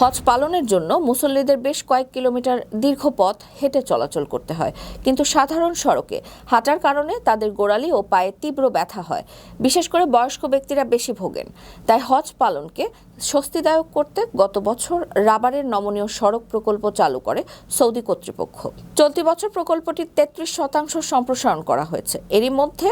হজ পালনের জন্য মুসল্লিদের বেশ কয়েক কিলোমিটার দীর্ঘ পথ হেঁটে চলাচল করতে হয়। কিন্তু সাধারণ সড়কে হাঁটার কারণে তাদের গোড়ালি ও পায়ে তীব্র ব্যথা হয়। বিশেষ করে বয়স্ক ব্যক্তিরা বেশি ভোগেন। তাই হজ পালনকে স্বস্তিদায়ক করতে গত বছর রাবারের নমনীয় সড়ক প্রকল্প চালু করে সৌদি কর্তৃপক্ষ। চলতি বছর প্রকল্পটির তেত্রিশ শতাংশ সম্প্রসারণ করা হয়েছে। এরই মধ্যে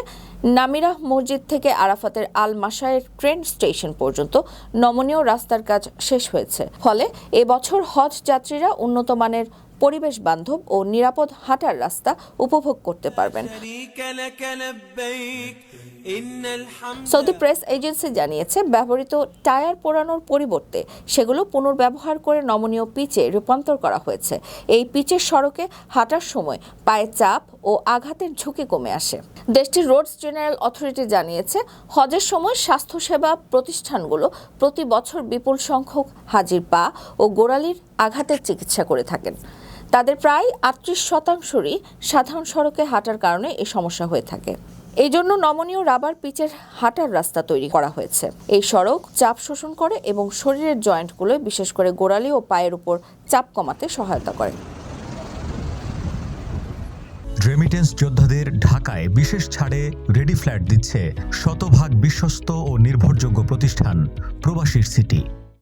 নামিরাহ মসজিদ থেকে আরাফাতের আল মাসায়ের ট্রেন স্টেশন পর্যন্ত নমনীয় রাস্তার কাজ শেষ হয়েছে। ফলে এবছর হজ যাত্রীরা উন্নত মানের পরিবেশ বান্ধব ও নিরাপদ হাঁটার রাস্তা উপভোগ করতে পারবেন। সৌদি প্রেস এজেন্সি জানিয়েছে, ব্যবহৃত টায়ার পোড়ানোর পরিবর্তে সেগুলো পুনর্ব্যবহার করে নমনীয় পিচে রূপান্তর করা হয়েছে। এই পিচের সড়কে হাঁটার সময় পায়ে চাপ ও আঘাতের ঝুঁকি কমে আসে। দেশটির রোডস জেনারেল অথরিটি জানিয়েছে, হজের সময় স্বাস্থ্যসেবা প্রতিষ্ঠানগুলো প্রতি বছর বিপুল সংখ্যক হাজির পা ও গোড়ালির আঘাতের চিকিৎসা করে থাকেন। তাদের প্রায় আটত্রিশ শতাংশরই সাধারণ সড়কে হাঁটার কারণে এই সমস্যা হয়ে থাকে। এই জন্য নমনীয় রাবার পিচের হাঁটার রাস্তা তৈরি করা হয়েছে। এই সড়ক চাপ শোষণ করে এবং শরীরের জয়েন্টগুলো বিশেষ করে গোড়ালি ও পায়ের উপর চাপ কমাতে সহায়তা করে। রেমিটেন্স যোদ্ধাদের ঢাকায় বিশেষ ছাড়ে রেডি ফ্ল্যাট দিচ্ছে শতভাগ বিশ্বস্ত ও নির্ভরযোগ্য প্রতিষ্ঠান প্রবাসীর সিটি।